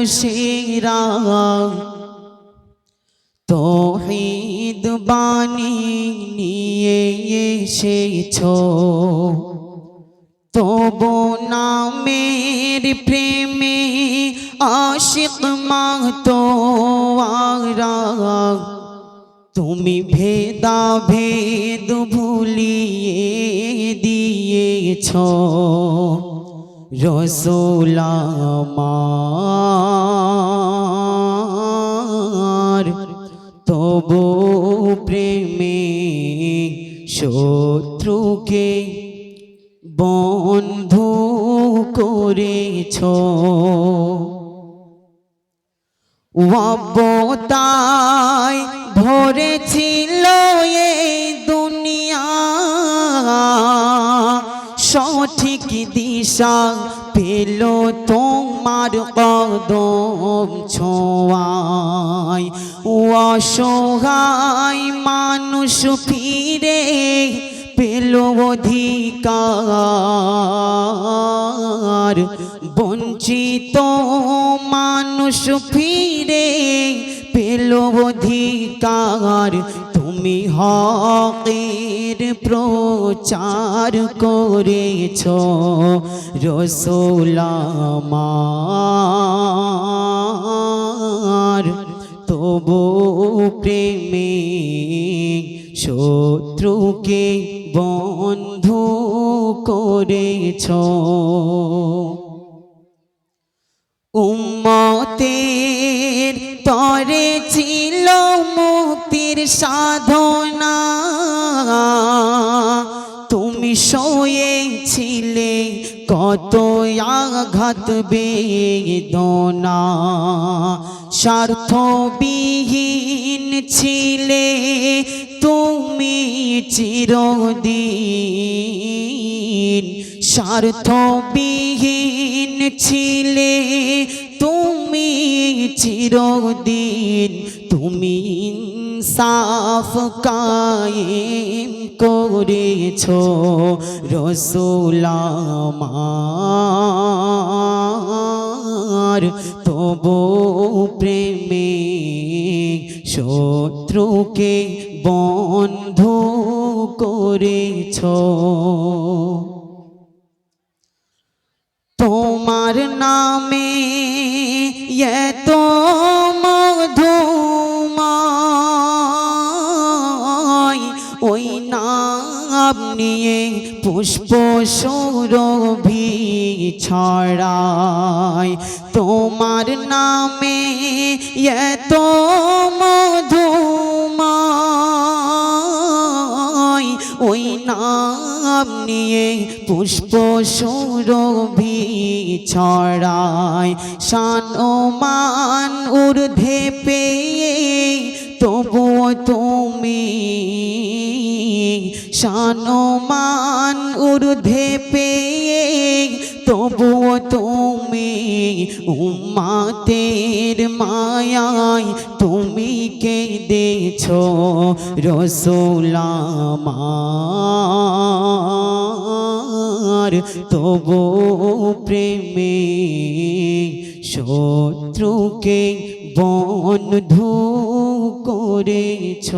মানুষেরা তৌহিদ বাণী নিয়ে এসেছ। তবু নামের প্রেমে আশিক মাতো তুমি ভেদা ভেদ ভুলিয়ে দিয়েছ। রসুলামার শত্রুকে বন্ধু করেছ। অবতায় ভরেছিল এই দুনিয়া। সঠিক দিশা পেল তোমার কদম ছোঁয়ায়। অসহায় মানুষ ফিরে পেল অধিকার বঞ্চিত মানুষ ফিরে পেল অধিকার। তুমি হকের প্রচার করেছ রসোলামার বন্ধু করেছ। উম্মতের তরে ছিল মুক্তির সাধনা। তুমি শোয়েছিলে কত আঘাত বেদনা। স্বার্থবিহীন ছিলে তুমি চিরদিন স্বার্থবিহীন ছিলে তুমি চিরদিন তুমি ইনসাফ কায়েম করেছ রসুলামার তবু প্রেমে শত্রুকে বন্ধু করেছ। তোমার নামে এত নাম পুষ্প সৌরভি ছড়ায়। তোমার নামে এত মধুময়। ওই নাম নিয়ে পুষ্প সৌরভি ছড়ায়। শান মান ঊর্ধ্বে পেয়ে তবুও তুমি শান ও মান ঊর্ধ্বে পেয়ে তবুও তুমি উম্মাতের মায়ায় তুমি কেঁদেছ রসোলামার। তবু প্রেমে শত্রুকে বন্ধু করেছ।